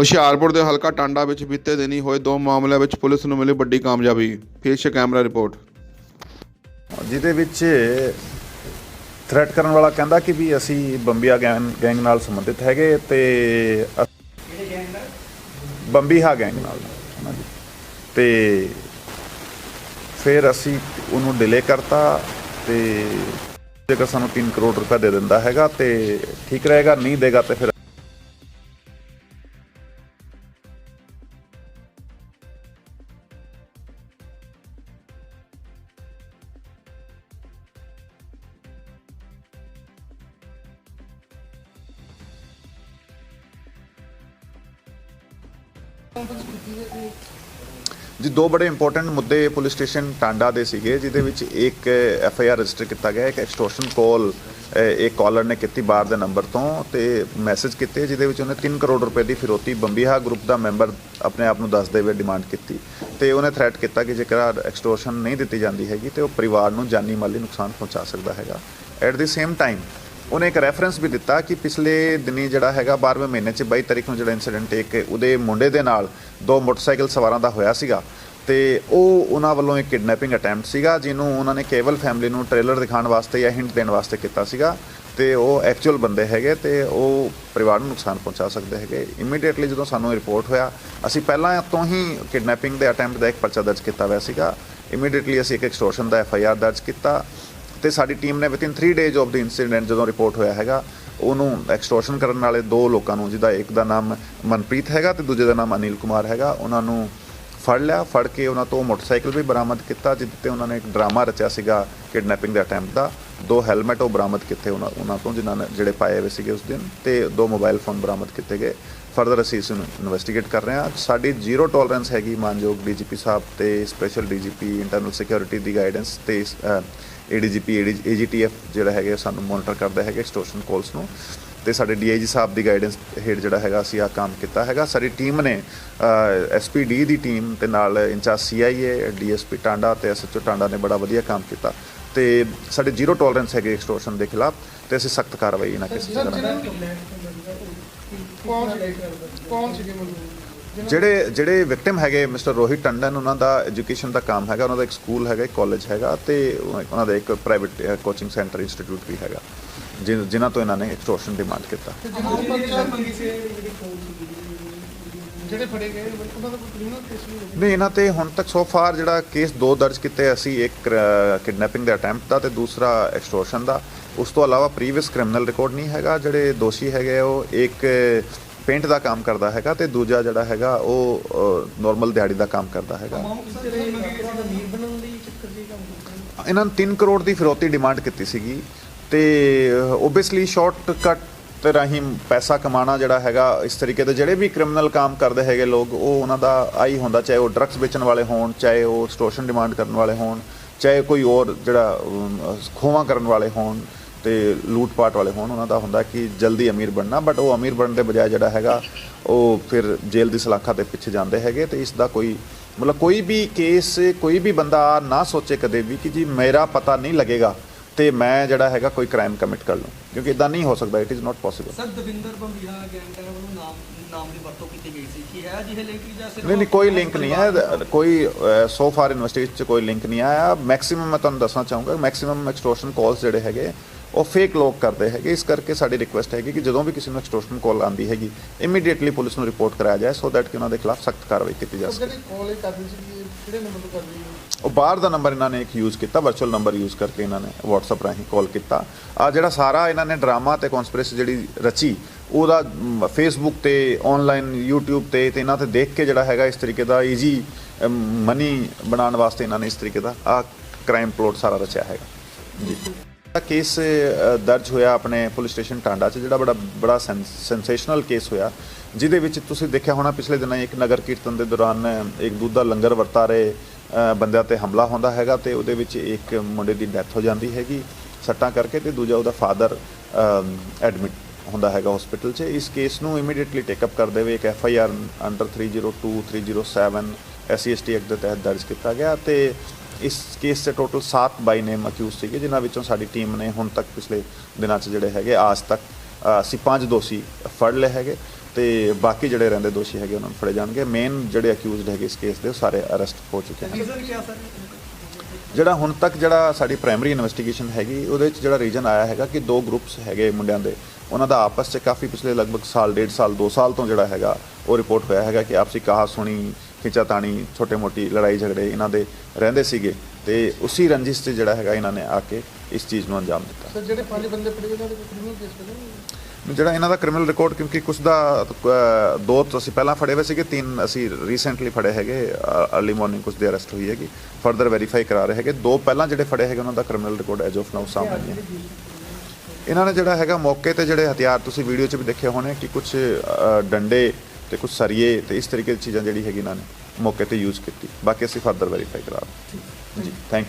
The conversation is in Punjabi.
ਹੁਸ਼ਿਆਰਪੁਰ ਦੇ ਹਲਕਾ ਟਾਂਡਾ ਵਿੱਚ ਬੀਤੇ ਦਿਨੀ ਹੋਏ ਦੋ ਮਾਮਲਿਆਂ ਵਿੱਚ ਪੁਲਿਸ ਨੂੰ ਮਿਲੀ ਵੱਡੀ ਕਾਮਯਾਬੀ। ਪੇਸ਼ ਕੈਮਰਾ ਰਿਪੋਰਟ। ਜਿਹਦੇ ਵਿੱਚ ਥ੍ਰੈਟ ਕਰਨ ਵਾਲਾ ਕਹਿੰਦਾ ਕਿ ਵੀ ਅਸੀਂ ਬੰਬੀਆ ਗੈਂਗ ਨਾਲ ਸੰਬੰਧਿਤ ਹੈਗੇ ਤੇ ਬੰਬੀਹਾ ਗੈਂਗ ਨਾਲ ਤੇ ਫਿਰ ਅਸੀਂ ਉਹਨੂੰ ਡਿਲੇ ਕਰਤਾ ਤੇ ਜੇਕਰ ਸਾਨੂੰ 3 ਕਰੋੜ ਰੁਪਏ ਦੇ ਦਿੰਦਾ ਹੈਗਾ ਤੇ ਠੀਕ ਰਹੇਗਾ, ਨਹੀਂ ਦੇਗਾ ਤੇ ਫਿਰ ਜੀ, ਦੋ ਬੜੇ ਇੰਪੋਰਟੈਂਟ ਮੁੱਦੇ ਪੁਲਿਸ ਸਟੇਸ਼ਨ ਟਾਂਡਾ ਦੇ ਸੀਗੇ, ਜਿਹਦੇ ਵਿੱਚ ਇੱਕ ਐਫ ਆਈ ਆਰ ਰਜਿਸਟਰ ਕੀਤਾ ਗਿਆ, ਇੱਕ ਐਕਸਟੋਰਸ਼ਨ ਕਾਲ ਇੱਕ ਕਾਲਰ ਨੇ ਕੀਤੀ ਬਾਹਰ ਦੇ ਨੰਬਰ ਤੋਂ ਤੇ ਮੈਸੇਜ ਕੀਤੇ, ਜਿਹਦੇ ਵਿੱਚ ਉਹਨੇ 3 ਕਰੋੜ ਰੁਪਏ ਦੀ ਫਿਰੋਤੀ ਬੰਬੀਹਾ ਗਰੁੱਪ ਦਾ ਮੈਂਬਰ ਆਪਣੇ ਆਪ ਨੂੰ ਦੱਸਦੇ ਹੋਏ ਡਿਮਾਂਡ ਕੀਤੀ ਤੇ ਉਹਨੇ ਥ੍ਰੈਟ ਕੀਤਾ ਕਿ ਜੇਕਰ ਐਕਸਟੋਰਸ਼ਨ ਨਹੀਂ ਦਿੱਤੀ ਜਾਂਦੀ ਹੈਗੀ ਤੇ ਉਹ ਪਰਿਵਾਰ ਨੂੰ ਜਾਨੀ ਮਾਲੀ ਨੁਕਸਾਨ ਪਹੁੰਚਾ ਸਕਦਾ ਹੈਗਾ। ਐਟ ਦੀ ਸੇਮ ਟਾਈਮ ਉਹਨੇ ਇੱਕ ਰੈਫਰੈਂਸ ਵੀ ਦਿੱਤਾ ਕਿ ਪਿਛਲੇ ਦਿਨੀ ਜਿਹੜਾ ਹੈਗਾ 12ਵੇਂ ਮਹੀਨੇ 'ਚ 22 ਤਰੀਕ ਨੂੰ ਜਿਹੜਾ ਇਨਸੀਡੈਂਟ ਇੱਕ ਉਹਦੇ ਮੁੰਡੇ ਦੇ ਨਾਲ ਦੋ ਮੋਟਰਸਾਈਕਲ ਸਵਾਰਾਂ ਦਾ ਹੋਇਆ ਸੀਗਾ। ਤੇ ਉਹ ਉਹਨਾਂ ਵੱਲੋਂ ਇੱਕ ਕਿਡਨੈਪਿੰਗ ਅਟੈਂਪਟ ਸੀਗਾ, ਜਿਹਨੂੰ ਉਹਨਾਂ ਨੇ ਕੇਵਲ ਫੈਮਿਲੀ ਨੂੰ ਟ੍ਰੇਲਰ ਦਿਖਾਉਣ ਵਾਸਤੇ ਜਾਂ ਹਿੰਟ ਦੇਣ ਵਾਸਤੇ ਕੀਤਾ ਸੀਗਾ। ਤੇ ਉਹ ਐਕਚੁਅਲ ਬੰਦੇ ਹੈਗੇ ਤੇ ਉਹ ਪਰਿਵਾਰ ਨੂੰ ਨੁਕਸਾਨ ਪਹੁੰਚਾ ਸਕਦੇ ਹੈਗੇ। ਇਮੀਡੀਏਟਲੀ ਜਦੋਂ ਸਾਨੂੰ ਰਿਪੋਰਟ ਹੋਇਆ, ਅਸੀਂ ਪਹਿਲਾਂ ਤੋਂ ਹੀ ਕਿਡਨੈਪਿੰਗ ਦੇ ਅਟੈਂਪਟ ਦਾ ਇੱਕ ਪਰਚਾ ਦਰਜ ਕੀਤਾ ਹੋਇਆ ਸੀਗਾ। ਇਮੀਡੀਏਟਲੀ ਅਸੀਂ ਇੱਕ ਐਕਸਟੋਰਸ਼ਨ ਦਾ ਐਫ ਆਈ ਆਰ ਦਰਜ ਕੀਤਾ। ਤੇ ਸਾਡੀ ਟੀਮ ਨੇ within 3 days of the incident ਜਦੋਂ ਰਿਪੋਰਟ ਹੋਇਆ ਹੈਗਾ, ਉਹਨੂੰ ਐਕਸਟੋਰਸ਼ਨ ਕਰਨ ਵਾਲੇ ਦੋ ਲੋਕਾਂ ਨੂੰ, ਜਿਹਦਾ ਇੱਕ ਦਾ ਨਾਮ ਮਨਪ੍ਰੀਤ ਹੈਗਾ ਤੇ ਦੂਜੇ ਦਾ ਨਾਮ ਅਨਿਲ ਕੁਮਾਰ ਹੈਗਾ, ਉਹਨਾਂ ਨੂੰ ਫੜ ਲਿਆ, ਫੜ ਕੇ ਉਹਨਾਂ ਤੋਂ ਮੋਟਰਸਾਈਕਲ ਵੀ ਬਰਾਮਦ ਕੀਤਾ, ਜਿਸ ਤੇ ਉਹਨਾਂ ਨੇ ਇੱਕ ਡਰਾਮਾ ਰਚਿਆ ਸੀਗਾ ਕਿਡਨੈਪਿੰਗ ਦੇ ਅਟੈਂਪਟ ਦਾ। ਦੋ ਹੈਲਮਟ ਉਹ ਬਰਾਮਦ ਕੀਤੇ ਉਹਨਾਂ ਉਹਨਾਂ ਤੋਂ, ਜਿਨ੍ਹਾਂ ਨੇ ਜਿਹੜੇ ਪਾਏ ਹੋਏ ਸੀਗੇ ਉਸ ਦਿਨ, ਤੇ ਦੋ ਮੋਬਾਈਲ ਫੋਨ ਬਰਾਮਦ ਕੀਤੇ ਗਏ। ਫਰਦਰ ਅਸੀਂ ਇਸ ਨੂੰ ਇਨਵੈਸਟੀਗੇਟ ਕਰ ਰਹੇ ਹਾਂ। ਸਾਡੀ ਜ਼ੀਰੋ ਟੋਲਰੈਂਸ ਹੈਗੀ ਮਾਨਯੋਗ ਡੀਜੀਪੀ ਸਾਹਿਬ ਤੇ ਸਪੈਸ਼ਲ ਡੀਜੀਪੀ ਇੰਟਰਨਲ ਸਿਕਿਉਰਿਟੀ ਦੀ ਗਾਈਡੈਂਸ ਤੇ ਏਡੀਜੀਪੀ ਏਜੀਟੀਐਫ ਜਿਹੜਾ ਹੈਗੇ ਸਾਨੂੰ ਮੋਨੀਟਰ ਕਰਦੇ ਹੈਗੇ ਐਕਸਟੋਰਸ਼ਨ ਕਾਲਸ ਨੂੰ। ਤੇ ਸਾਡੇ ਡੀਆਈਜੀ ਸਾਹਿਬ ਦੀ ਗਾਈਡੈਂਸ ਹੇਠ ਜਿਹੜਾ ਹੈਗਾ ਅਸੀਂ ਆ ਕੰਮ ਕੀਤਾ ਹੈਗਾ। ਸਾਡੀ ਟੀਮ ਨੇ ਐਸਪੀਡੀ ਦੀ ਟੀਮ ਤੇ ਨਾਲ ਇੰਚਾਰਜ ਸੀਆਈਏ ਡੀਐਸਪੀ ਟਾਂਡਾ ਤੇ ਐਸਐਚਓ ਟਾਂਡਾ ਨੇ ਬੜਾ ਵਧੀਆ ਕੰਮ ਕੀਤਾ। ਤੇ ਸਾਡੇ ਜ਼ੀਰੋ ਟੋਲਰੈਂਸ ਹੈਗੇ ਐਕਸਟੋਰਸ਼ਨ ਦੇ ਖਿਲਾਫ ਤੇ ਅਸੀਂ ਸਖਤ ਕਾਰਵਾਈ ਇਹਨਾਂ ਕੇਸਾਂ ਜਿਹਨਾਂ ਕੌਣ ਕੌਣ ਸੀਗੇ ਮਤਲਬ ਜਿਹੜੇ ਜਿਹੜੇ ਵਿਕਟਿਮ ਹੈਗੇ ਮਿਸਟਰ ਰੋਹਿਤ ਟੰਡਨ ਉਹਨਾਂ ਦਾ ਐਜੂਕੇਸ਼ਨ ਦਾ ਕੰਮ ਹੈਗਾ ਉਹਨਾਂ ਦਾ ਇੱਕ ਸਕੂਲ ਹੈਗਾ ਇੱਕ ਕਾਲਜ ਹੈਗਾ ਤੇ ਉਹਨਾਂ ਦਾ ਇੱਕ ਪ੍ਰਾਈਵੇਟ ਕੋਚਿੰਗ ਸੈਂਟਰ ਇੰਸਟੀਚਿਊਟ ਵੀ ਹੈਗਾ ਜਿਨ- ਜਿਨ੍ਹਾਂ ਤੋਂ ਇਹਨਾਂ ਨੇ ਐਕਸਟੋਰਸ਼ਨ ਡਿਮਾਂਡ ਕੀਤਾ। ਜਿਹੜੇ ਫੜੇ ਗਏ ਉਹਨਾਂ ਦਾ ਕੋਈ ਕ੍ਰਿਮੀਨਲ ਕੇਸ ਨਹੀਂ ਇਹਨਾਂ ਤੇ ਹੁਣ ਤੱਕ ਸੋ ਫਾਰ ਜਿਹੜਾ ਕੇਸ ਦੋ ਦਰਜ ਕੀਤੇ ਅਸੀਂ ਇੱਕ ਕਿਡਨੈਪਿੰਗ ਦੇ ਅਟੈਂਪਟ ਦਾ ਤੇ ਦੂਸਰਾ ਐਕਸਟੋਰਸ਼ਨ ਦਾ। ਉਸ ਤੋਂ ਇਲਾਵਾ ਪ੍ਰੀਵੀਅਸ ਕ੍ਰਿਮੀਨਲ ਰਿਕਾਰਡ ਨਹੀਂ ਹੈਗਾ ਜਿਹੜੇ ਦੋਸ਼ੀ ਹੈਗੇ ਉਹ ਇੱਕ ਪੇਂਟ ਦਾ ਕੰਮ ਕਰਦਾ ਹੈਗਾ ਤੇ ਦੂਜਾ ਜਿਹੜਾ ਹੈਗਾ ਉਹ ਨਾਰਮਲ ਦਿਹਾੜੀ ਦਾ ਕੰਮ ਕਰਦਾ ਹੈਗਾ। ਇਹਨਾਂ ਨੇ 3 ਕਰੋੜ ਦੀ ਫਿਰੌਤੀ ਡਿਮਾਂਡ ਕੀਤੀ ਸੀਗੀ ਤੇ ਓਬਵੀਅਸਲੀ ਸ਼ਾਰਟਕਟ ਤੇ ਰਾਹੀਂ ਪੈਸਾ ਕਮਾਉਣਾ ਜਿਹੜਾ ਹੈਗਾ ਇਸ ਤਰੀਕੇ ਦੇ ਜਿਹੜੇ ਵੀ ਕ੍ਰਿਮੀਨਲ ਕੰਮ ਕਰਦੇ ਹੈਗੇ ਲੋਕ ਉਹ ਉਹਨਾਂ ਦਾ ਆਈ ਹੁੰਦਾ ਚਾਹੇ ਉਹ ਡਰੱਗਸ ਵੇਚਣ ਵਾਲੇ ਹੋਣ ਚਾਹੇ ਉਹ ਸਟੋਸ਼ਨ ਡਿਮਾਂਡ ਕਰਨ ਵਾਲੇ ਹੋਣ ਚਾਹੇ ਕੋਈ ਹੋਰ ਜਿਹੜਾ ਅਮ, ਖੋਹਾਂ ਕਰਨ ਵਾਲੇ ਹੋਣ ਤੇ ਲੂਟ ਪਾਟ ਵਾਲੇ ਹੋਣ ਉਹਨਾਂ ਦਾ ਹੁੰਦਾ ਕਿ ਜਲਦੀ ਅਮੀਰ ਬਣਨਾ ਬਟ ਉਹ ਅਮੀਰ ਬਣਨ ਦੇ ਬਜਾਏ ਜਿਹੜਾ ਹੈਗਾ ਉਹ ਫਿਰ ਜੇਲ੍ਹ ਦੀ ਸਲਾਖਾਂ ਦੇ ਪਿੱਛੇ ਜਾਂਦੇ ਹੈਗੇ ਤੇ ਇਸ ਦਾ ਕੋਈ ਮਤਲਬ ਕੋਈ ਵੀ ਕੇਸ ਕੋਈ ਵੀ ਬੰਦਾ ਨਾ ਸੋਚੇ ਕਦੇ ਵੀ ਕਿ ਜੀ ਮੇਰਾ ਪਤਾ ਨਹੀਂ ਲੱਗੇਗਾ ਤੇ ਮੈਂ ਜਿਹੜਾ ਹੈਗਾ ਕੋਈ ਕ੍ਰਾਈਮ ਕਮਿਟ ਕਰ ਲਵਾਂ ਕਿਉਂਕਿ ਇਦਾਂ ਨਹੀਂ ਹੋ ਸਕਦਾ it is not possible sir Davinder Bambiha gang ਹੈ ਵੱਲੋਂ ਨਾਮ ਨਾਮ ਦੀ ਵਰਤੋਂ ਕੀਤੀ ਗਈ ਸੀ। ਕੀ ਹੈ ਜਿਹੇ ਲਿੰਕ ਜਾਂ ਸਿਰਫ ਨਹੀਂ ਨਹੀਂ ਕੋਈ ਲਿੰਕ ਨਹੀਂ ਹੈ। ਕੋਈ ਸੋ ਫਾਰ ਇਨਵੈਸਟੀਗੇਸ਼ਨ ਚ ਕੋਈ ਲਿੰਕ ਨਹੀਂ ਆਇਆ। ਮੈਕਸਿਮਮ ਮੈਂ ਤੁਹਾਨੂੰ ਦੱਸਣਾ ਚਾਹੂੰਗਾ ਮੈਕਸਿਮਮ ਐਕਸਟੋਰਸ਼ਨ ਕਾਲਸ ਜਿਹੜੇ ਹੈਗੇ ਉਹ ਫੇਕ ਲੋਕ ਕਰਦੇ ਹੈਗੇ। ਇਸ ਕਰਕੇ ਸਾਡੀ ਰਿਕੁਐਸਟ ਹੈਗੀ ਕਿ ਜਦੋਂ ਵੀ ਕਿਸੇ ਨੂੰ ਐਕਸਟੋਰਸ਼ਨ ਕਾਲ ਆਂਦੀ ਹੈਗੀ ਇਮੀਡੀਏਟਲੀ ਪੁਲਿਸ ਨੂੰ ਰਿਪੋਰਟ ਕਰਾਇਆ ਜਾਏ ਸੋ ਦੈਟ ਕਿ ਉਹਨਾਂ ਦੇ ਖਿਲਾਫ ਸਖਤ ਕਾਰਵਾਈ ਕੀਤੀ ਜਾ ਉਹ ਸਕੇ। ਕਾਲ ਕਰਦੀ ਸੀ ਕਿਹੜੇ ਨੰਬਰ ਤੋਂ ਕਰਦੀ ਉਹ ਬਾਹਰ ਦਾ ਨੰਬਰ ਇਹਨਾਂ ਨੇ ਇੱਕ ਯੂਜ਼ ਕੀਤਾ ਵਰਚੁਅਲ ਨੰਬਰ ਯੂਜ਼ ਕਰਕੇ ਇਹਨਾਂ ਨੇ WhatsApp ਰਾਹੀਂ ਕਾਲ ਕੀਤਾ। ਆ ਜਿਹੜਾ ਸਾਰਾ ਇਹਨਾਂ ਨੇ ਡਰਾਮਾ ਤੇ ਕਨਸਪੀਰੇਸੀ ਜਿਹੜੀ ਰਚੀ ਉਹਦਾ ਫੇਸਬੁੱਕ ਤੇ ਆਨਲਾਈਨ YouTube ਤੇ ਤੇ ਇਹਨਾਂ ਤੇ ਦੇਖ ਕੇ ਜਿਹੜਾ ਹੈਗਾ ਇਸ ਤਰੀਕੇ ਦਾ ਈਜ਼ੀ ਮਨੀ ਬਣਾਉਣ ਵਾਸਤੇ ਇਹਨਾਂ ਨੇ ਇਸ ਤਰੀਕੇ ਦਾ ਆ ਕ੍ਰਾਈਮ ਪਲੋਟ ਸਾਰਾ ਰਚਿਆ ਹੈਗਾ। ਜੀ। ਕੇਸ ਦਰਜ ਹੋਇਆ ਆਪਣੇ ਪੁਲਿਸ ਸਟੇਸ਼ਨ ਟਾਂਡਾ 'ਚ, ਜਿਹੜਾ ਬੜਾ ਬੜਾ ਸੈਂਸੇਸ਼ਨਲ ਕੇਸ ਹੋਇਆ, ਜਿਹਦੇ ਵਿੱਚ ਤੁਸੀਂ ਦੇਖਿਆ ਹੋਣਾ ਪਿਛਲੇ ਦਿਨਾਂ ਇੱਕ ਨਗਰ ਕੀਰਤਨ ਦੇ ਦੌਰਾਨ ਇੱਕ ਦੁੱਧ ਦਾ ਲੰਗਰ ਵਰਤਾ ਰਹੇ ਬੰਦਿਆਂ ਤੇ ਹਮਲਾ ਹੁੰਦਾ ਹੈਗਾ ਤੇ ਉਹਦੇ ਵਿੱਚ ਇੱਕ ਮੁੰਡੇ ਦੀ ਡੈਥ ਹੋ ਜਾਂਦੀ ਹੈਗੀ, ਸੱਟਾਂ ਕਰਕੇ ਤੇ ਦੂਜਾ ਉਹਦਾ ਫਾਦਰ ਐਡਮਿਟ ਹੁੰਦਾ ਹੈਗਾ ਹਸਪੀਟਲ 'ਚ। ਇਸ ਕੇਸ ਨੂੰ ਇਮੀਡੀਏਟਲੀ ਟੇਕ ਅਪ ਕਰਦੇ ਹੋਏ ਇੱਕ F I R under 302 307 SC ST act ਦੇ ਤਹਿਤ ਦਰਜ ਕੀਤਾ ਗਿਆ ਤੇ ਇਸ ਕੇਸ 'ਚ ਟੋਟਲ 7 ਬਾਈ ਨੇਮ ਅਕਿਊਜ਼ ਸੀਗੇ ਜਿਨ੍ਹਾਂ ਵਿੱਚੋਂ ਸਾਡੀ ਟੀਮ ਨੇ ਹੁਣ ਤੱਕ ਪਿਛਲੇ ਦਿਨਾਂ 'ਚ ਜਿਹੜੇ ਹੈਗੇ ਆਜ ਤੱਕ ਅਸੀਂ ਪੰਜ ਦੋਸ਼ੀ ਫੜ ਲਏ ਹੈਗੇ ਤੇ ਬਾਕੀ ਜਿਹੜੇ ਰਹਿੰਦੇ ਦੋਸ਼ੀ ਹੈਗੇ ਉਹਨਾਂ ਨੂੰ ਫੜੇ ਜਾਣਗੇ। ਮੇਨ ਜਿਹੜੇ ਅਕਿਊਜ਼ਡ ਹੈਗੇ ਇਸ ਕੇਸ ਦੇ ਉਹ ਸਾਰੇ ਅਰੈਸਟ ਹੋ ਚੁੱਕੇ ਹਨ। ਜਿਹੜਾ ਹੁਣ ਤੱਕ ਜਿਹੜਾ ਸਾਡੀ ਪ੍ਰਾਇਮਰੀ ਇਨਵੈਸਟੀਗੇਸ਼ਨ ਹੈਗੀ ਉਹਦੇ ਵਿੱਚ ਜਿਹੜਾ ਰੀਜਨ ਆਇਆ ਹੈਗਾ ਕਿ ਦੋ ਗਰੁੱਪਸ ਹੈਗੇ ਮੁੰਡਿਆਂ ਦੇ। ਉਹਨਾਂ ਦਾ ਆਪਸ 'ਚ ਕਾਫੀ ਪਿਛਲੇ ਲਗਭਗ ਸਾਲ ਡੇਢ ਸਾਲ 2 ਸਾਲ ਤੋਂ ਜਿਹੜਾ ਹੈਗਾ ਉਹ ਰਿਪੋਰਟ ਹੋਇਆ ਹੈਗਾ ਕਿ ਆਪਸੀ ਕਹਾ ਸੁਣੀ ਖਿੱਚਾਤਾਣੀ ਛੋਟੇ ਮੋਟੀ ਲੜਾਈ ਝਗੜੇ ਇਹਨਾਂ ਦੇ ਰਹਿੰਦੇ ਸੀਗੇ ਤੇ ਉਸੇ ਰੰਜਿਸ਼ 'ਚ ਜਿਹੜਾ ਹੈਗਾ ਇਹਨਾਂ ਨੇ ਆ ਕੇ ਇਸ ਚੀਜ਼ ਨੂੰ ਅੰਜਾਮ ਦਿੱਤਾ। ਸਰ ਜਿਹੜੇ ਪੰਜ ਬੰਦੇ ਫੜੇ ਉਹਨਾਂ ਦੇ ਕ੍ਰਿਮੀਨਲ ਕੇਸ ਪਏ ਜਿਹੜਾ ਇਹਨਾਂ ਦਾ ਕ੍ਰਿਮੀਨਲ ਰਿਕਾਰਡ ਕਿਉਂਕਿ ਕੁਝ ਦਾ ਦੋ ਤਾਂ ਅਸੀਂ ਪਹਿਲਾਂ ਫੜੇ ਹੋਏ ਸੀਗੇ ਤਿੰਨ ਅਸੀਂ ਰੀਸੈਂਟਲੀ ਫੜੇ ਹੈਗੇ ਅਰਲੀ ਮਾਰਨਿੰਗ ਕੁਝ ਦੇ ਅਰੈਸਟ ਹੋਈ ਹੈਗੀ ਫਰਦਰ ਵੈਰੀਫਾਈ ਕਰਾ ਰਹੇ ਹੈਗੇ। ਦੋ ਪਹਿਲਾਂ ਜਿਹੜੇ ਫੜੇ ਹੈਗੇ ਉਹਨਾਂ ਦਾ criminal record as of now ਸਾਹਮਣੇ ਹੈ ਇਹਨਾਂ ਨੇ ਜਿਹੜਾ ਹੈਗਾ ਮੌਕੇ ਤੇ ਜਿਹੜੇ ਹਥਿਆਰ ਤੁਸੀਂ ਵੀਡੀਓ 'ਚ ਵੀ ਦੇਖੇ ਹੋਣੇ ਕਿ ਕੁਝ ਡੰਡੇ ਤੇ ਕੁਝ ਸਰੀਏ ਤੇ ਇਸ ਤਰੀਕੇ ਦੀ ਚੀਜ਼ਾਂ ਜਿਹੜੀ ਹੈਗੀ ਇਹਨਾਂ ਨੇ ਮੌਕੇ ਤੇ ਯੂਜ਼ ਕੀਤੀ। ਬਾਕੀ ਅਸੀਂ ਫਰਦਰ ਵੈਰੀਫਾਈ ਕਰਾ ਰਹੇ ਜੀ ਥੈਂਕ